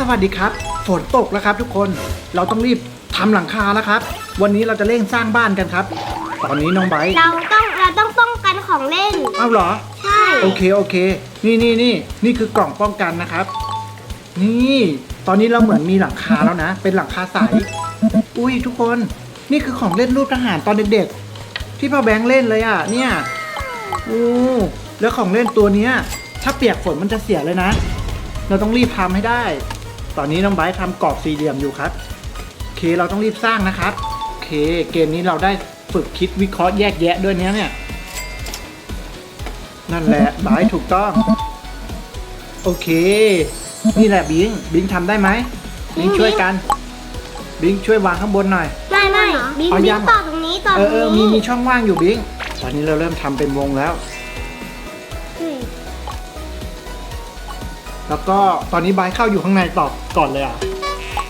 สวัสดีครับ ฝนตกแล้วครับทุกคน เราต้องรีบทำหลังคาแล้วครับ วันนี้เราจะเร่งสร้างบ้านกันครับ ตอนนี้น้องไบร์ทเราต้องเราต้องป้องกันของเล่น เอ้าเหรอ ใช่ โอเคโอเค นี่นี่นี่นี่คือกล่องป้องกันนะครับ นี่ ตอนนี้เราเหมือนมีหลังคาแล้วนะ เป็นหลังคาใส อุ้ยทุกคน นี่คือของเล่นรูปทหารตอนเด็กๆ ที่พ่อแบงค์เล่นเลยอะ เนี่ยโอ้แล้วของเล่นตัวเนี้ย ถ้าเปียกฝนมันจะเสียเลยนะ เราต้องรีบทำให้ได้ ตอนนี้น้องไบร์ททำกรอบสี่เหลี่ยมอยู่ครับโอเคเราต้องรีบสร้างนะครับโอเคเกมนี้เราได้ฝึกคิดวิเคราะห์แยกแยะด้วยเนี้ยเนี่ย นั่นแหละบายถูกต้อง โอเค นี่แหละบิงบิงทำได้ไหมบิงช่วยกัน บิงช่วยวางข้างบนหน่อย ไม่ไม่บิงเอาบิยังงต่อตรงนี้ต่อเอตรองเออมีนี้มีช่องว่างอยู่บิง ตอนนี้เราเริ่มทำเป็นวงแล้ว แล้วก็ตอนนี้บายเข้าอยู่ข้างในต่อก่อนเลยอะ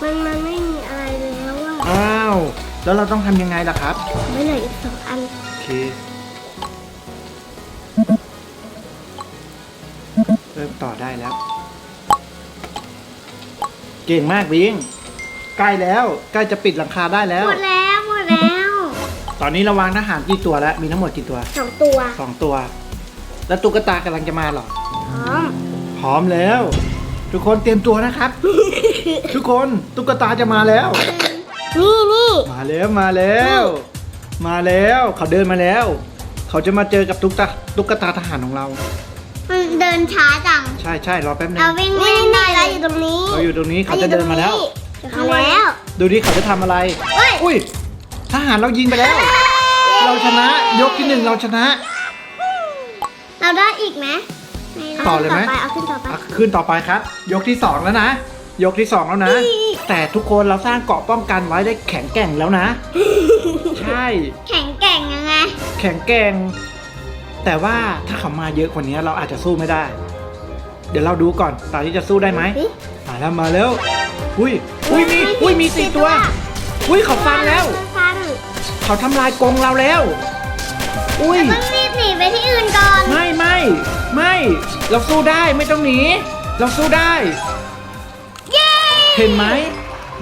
มันมันไม่มีอะไรแล้วอะอ้าว แล้วเราต้องทำยังไงล่ะครับ ไม่เหลืออีกสองอัน โอเคเริ่มต่อได้แล้ว เก่งมากบิงใกล้แล้วใกล้จะปิดหลังคาได้แล้ว หมดแล้วหมดแล้วตอนนี้เราวางทหารกี่ตัวแล้ว มีทั้งหมดกี่ตัวสองตัวสองตัว แล้วตุ๊กตากำลังจะมาเหรอ พร้อมพ ร้อมแล้ว ทุกคนเตรียมตัวนะครับ ทุกคนตุ๊กตาจะมาแล้ว นี่นี่มาแล้วมาแล้ว มาแล้วเขาเดินมาแล้ว เขาจะมาเจอกับตุ๊กตาตุ๊กตาทหารของเรา มันเดินช้าจัง ใช่ใช่รอแป๊บนึงเราวิ่งวิ่งได้เราอยู่ตรงนี้เราอยู่ตรงนี้เขาจะเดินมาแล้วมาแล้วดูดิเขาจะทำอะไรเฮ้ยอุ้ยทหารเรายิงไปแล้ว เราชนะยกที่หนึ่งเราชนะ เราได้อีกไหม ต่อเลยไหม เอาขึ้นต่อไป อะขึ้นต่อไปครับ ยกที่สองแล้วนะ ยกที่สองแล้วนะ แต่ทุกคนเราสร้างเกราะป้องกันไว้ได้แข็งแกร่งแล้วนะ ใช่ แข็งแกร่งยังไงแข็งแกร่ง แต่ว่าถ้าเขามาเยอะกว่านี้เราอาจจะสู้ไม่ได้ เดี๋ยวเราดูก่อนตอนนี้จะสู้ได้ไหมมาแล้วมาแล้วอุ้ยอุ้ยมีอุ้ยมีสี่ตัวอุ้ยเขาฟันแล้ว ฟันเขาทำลายกรงเราแล้ว อุ้ยต้องรีบห นีไปที่อื่นก่อน ไม่ไม่ไม่เราสู้ได้ไม่ต้องหนีเราสู้ได้ เย้ เห็นไหม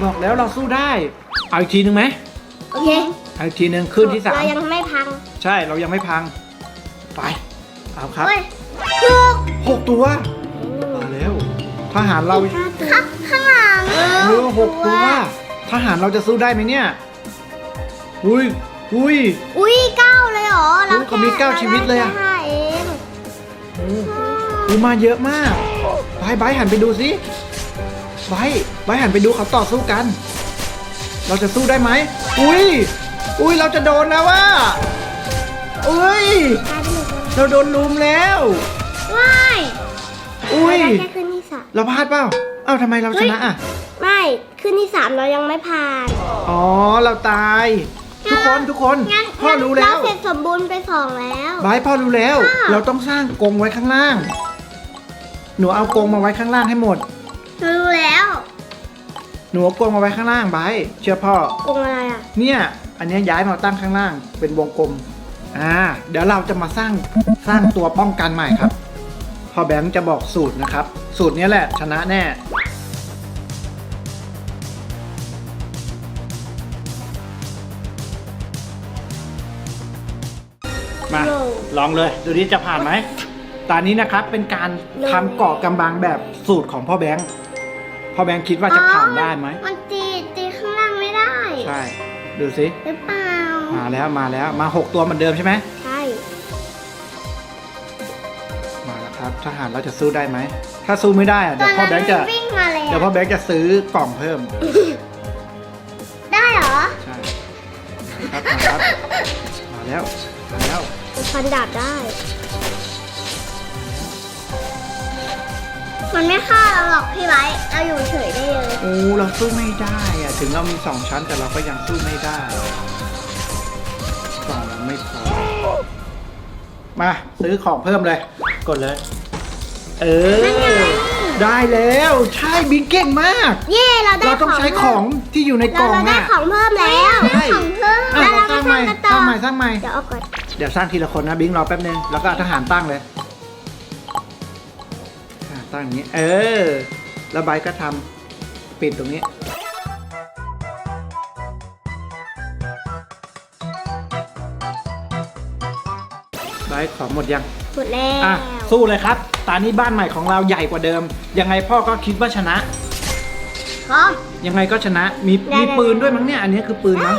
บอกแล้วเราสู้ได้เอาอีกทีหนึ่งไหมโอเคเอาอีกทีหนึ่งขึ้นที่สามเรายังไม่พังใช่เรายังไม่พัง ไปเอาครับเฮ้ยถูกหกตัวมาแล้วทหารเราข้างข้างหลังเออหกตัวทหารเราจะสู้ได้ไหมเนี่ยอุ้ยอุ้ยอุ้ยเก้า เลยเหรอเราอุ๊ยเขามีเก้าชีวิตเลยอะราได้แค่ห้าเองโอ้อูมาเยอะมากไบร์ทไบร์ทหันไปดูสิไบร์ทไบร์ทหันไปดูเขาต่อสู้กัน เราจะสู้ได้ไหม อุ้ย อุ้ยเราจะโดนแล้วว่าอุ้ย กลายเป็นหนึ่งคนเราโดนลุมแล้ว ว้ายอุ้ย เราได้แค่ขึ้นที่สามเราพลาดเปล่า เอ้าทำไมเราชนะอะ ไม่ ขึ้นที่สามเรายังไม่ผ่าน อ๋อ เราตาย ทุกคนทุกคนงั้นพ่อรู้แล้วเราเสร็จสมบูรณ์ไปสองแล้ว บายพ่อรู้แล้วค่ะเราต้องสร้างกรงไว้ข้างล่าง หนูเอากรงมาไว้ข้างล่างให้หมด รู้แล้วหนูเอากรงมาไว้ข้างล่างบายเชื่อพ่อกงอะไรอะเนี่ย อันเนี้ยย้ายมาตั้งข้างล่าง เป็นวงกลม อ่า เดี๋ยวเราจะมาสร้างสร้างตัวป้องกันใหม่ครับพ่อแบงค์จะบอกสูตรนะครับ สูตรเนี้ยแหละชนะแน่ ลลองเลยดูดิจะผ่านไหมตอนนี้นะครับเป็นการทำเกาะกำบังแบบสูตรของพ่อแบงค์พ่อแบงค์คิดว่าจะผ่านได้ไหมมันตีตีข้างล่างไม่ได้ ใช่ดูสิหรือเปล่า มาแล้วมาแล้วมาหกตัวเหมือนเดิมใช่ไหมใช่ มาแล้วครับทหารเราจะสู้ได้ไหมถ้าสู้ไม่ได้อะเดี๋ยวพ่อแบงค์จะตนนั้นวิ่งมาเลยเดี๋ยวพ่อแบงค์จะซื้อกล่องเพิ่มได้เหรอ ใช่ครับมาครับมาแล้วมาแล้ว ฟันดาบได้ มันไม่ฆ่าเราหรอกพี่ไว้เราอยู่เฉยได้เลย โอ้เราสู้ไม่ได้อะถึงเรามีสองชั้นแต่เราก็ยังสู้ไม่ได้กล่องยังไม่พอมา ซื้อของเพิ่มเลย กดเลย เออ ได้แล้วใช่บิงเก่งมาก เย่เราได้เราต้องใช้ของที่อยู่ในกเราล่องเราได้อะของเพิ่มแล้วใช่ได้ของเพิ่มอะแล้วเราเราสก็ร้างใหม่กันสต่อร้างใหม่สร้างใหม่ เดี๋ยวเอาก่อนเดี๋ยวสร้างทีละคนนะบิงรอแป๊บนึงแล้วก็เอาทหารตั้งเลยอะตั้งอย่างนี้ เออ แล้วใบร์ทก็ทปิดตรงนี้ได้ของหมดยัง หมดแล้วอะสู้เลยครับ ตอนนี้บ้านใหม่ของเราใหญ่กว่าเดิม ยังไงพ่อก็คิดว่าชนะ พร้อม ยังไงก็ชนะ มีได้มีได้ ปืนด้วยมั้งเนี่ย อันนี้คือปืนมั้ง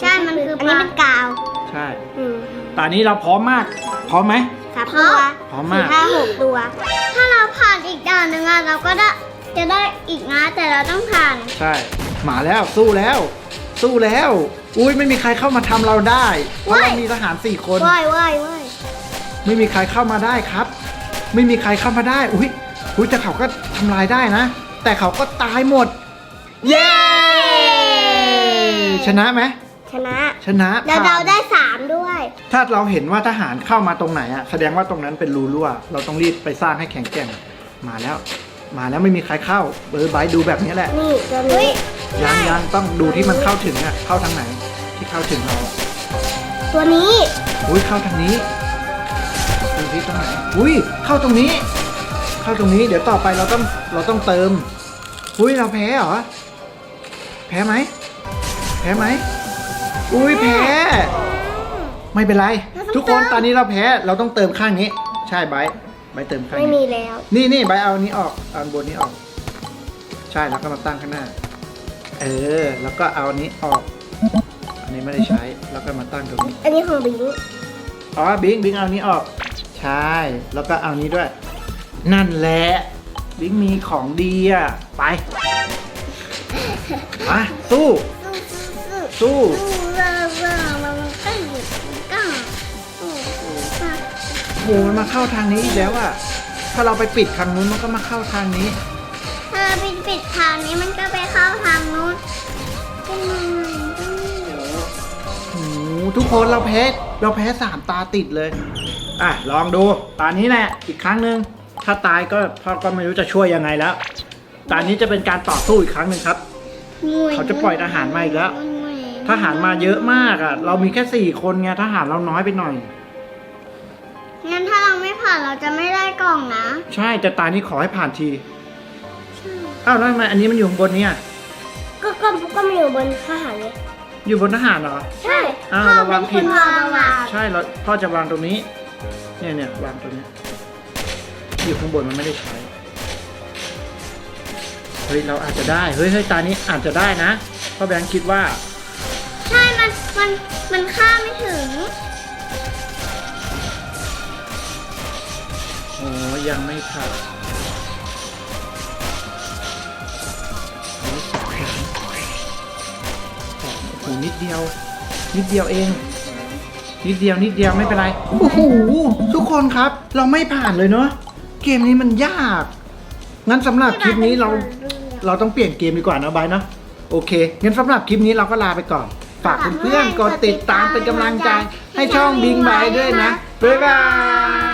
ใช่มันคืออันนี้เป็นกาวใช่ อืมตอนนี้เราพร้อมมาก พร้อมไหม สามตัวพร้อมมากสี่ห้าหกตัว ถ้าเราผ่านอีกด่านหนึ่งอะเราก็ได้จะได้อีกนะแต่เราต้องผ่าน ใช่ มาแล้วสู้แล้ว สู้แล้ว อุ้ยไม่มีใครเข้ามาทำเราได้ เพราะเราว้ายมีทหารสี่คนว่ายว่ายว่าย ไม่มีใครเข้ามาได้ครับ ไม่มีใครเข้ามาได้ อุ้ยอุ้ยแต่เขาก็ทำลายได้นะ แต่เขาก็ตายหมด เย้ ชนะไหมชนะชนะแล้วผ่เรานได้สามด้วย ถ้าเราเห็นว่าทหารเข้ามาตรงไหนอะแสดงว่าตรงนั้นเป็นรูรั่ว เราต้องรีบไปสร้างให้แข็งแกร่งมาแล้ว มาแล้วไม่มีใครเข้าเออไบร์ทดูแบบนี้แหละนี่ตัวนี้ยังยังต้องดูที่มันเข้าถึงอะเข้าทางไหนที่เข้าถึงเราอะตัวนี้อุ้ยเข้าทางนี้ ดูที่ตรงไหน อุ้ย เข้าตรงนี้ เข้าตรงนี้ เดี๋ยวต่อไปเราต้อง เราต้องเติม อุ้ย เราแพ้เหรอ แพ้ไหม แพ้ไหม อุ้ย แพ้ ไม่เป็นไร ทุกคน ตอนนี้เราแพ้ เราต้องเติมข้างนี้ ใช่ไบร์ทไบร์ทเติมข้างไม่นี้มีแล้ว นี่นี่ไบร์ทเอาอันนี้ออกเอาอันบนนี้ออก ใช่แล้วก็มาตั้งข้างหน้า เออ แล้วก็เอาอันนี้ออก อันนี้ไม่ได้ใช้ แล้วก็มาตั้งตรงนี้ อันนี้ของบิงอ๋อ บิงบิงเอานี้ออก ใช่ แล้วก็เอานี้ด้วย นั่นแหละ บิงมีของดีอะ ไป มาสู้ สู้สู้สู้สู้สู้เร่อเร่อมันก็หยุดก้าสู้สู้สู้โหมันมาเข้าทางนี้อีกแล้วอะ ถ้าเราไปปิดทางนู้นมันก็มาเข้าทางนี้ถ้าเราปิดปิดทางนี้มันก็ไปเข้าทางนู้นเป็นยังไงก็ไม่รู้ โอ้โหทุกคนเราแพ้ เราแพ้สามตาติดเลย อะลองดูตอนนี้แหละอีกครั้งหนึ่งถ้าตายก็พ่อก็ไม่รู้จะช่วยยังไงแล้วตอนนี้จะเป็นการต่อสู้อีกครั้งหนึ่งครับ เขาจะปล่อยทหารมาอีกแล้วทหารมาเยอะมากอะ เรามีแค่สี่คนไงทหารเราน้อยไปหน่อยงั้นถ้าเราไม่ผ่านเราจะไม่ได้กล่องนะ ใช่แต่ตานี้ขอให้ผ่านทีอ้าวแล้วทำไมอันนี้มันอยู่ข้างบนเนี่ยก็ก็ก็มาอยู่บนทหารเลยอยู่บนทหารเหรอ ใช่อ้าวพ่อระวังผิเป็ดนคนวางวางใช่แล้วพ่อจะวางตรงนี้ เนี่ยเนี่ยวางตรงนี้อยู่ข้างบนมันไม่ได้ใช้เฮ้ยเราอาจจะได้เฮ้ยเฮ้ยตานี้อาจจะได้นะพ่อแบงค์คิดว่า ใช่ มัน มัน มันข้ามไม่ถึง โอ้ยังไม่ผ่านโอ้ยสองครั้งสองโอ้โหนิดเดียว นิดเดียวเอง นิดเดียวนิดเดียวไม่เป็นไร โอ้โหทุกคนครับ เราไม่ผ่านเลยเนาะเกมนี้มันยาก งั้นสำหรับคลิปนี้เราเราต้องเปลี่ยนเกมดีกว่านะบายเนาะโอเคงั้นสำหรับคลิปนี้เราก็ลาไปก่อน ฝากเพื่อนๆกดติดตามเป็นกำลังใจให้ช่องบิงบายด้วยนะบ๊ายบาย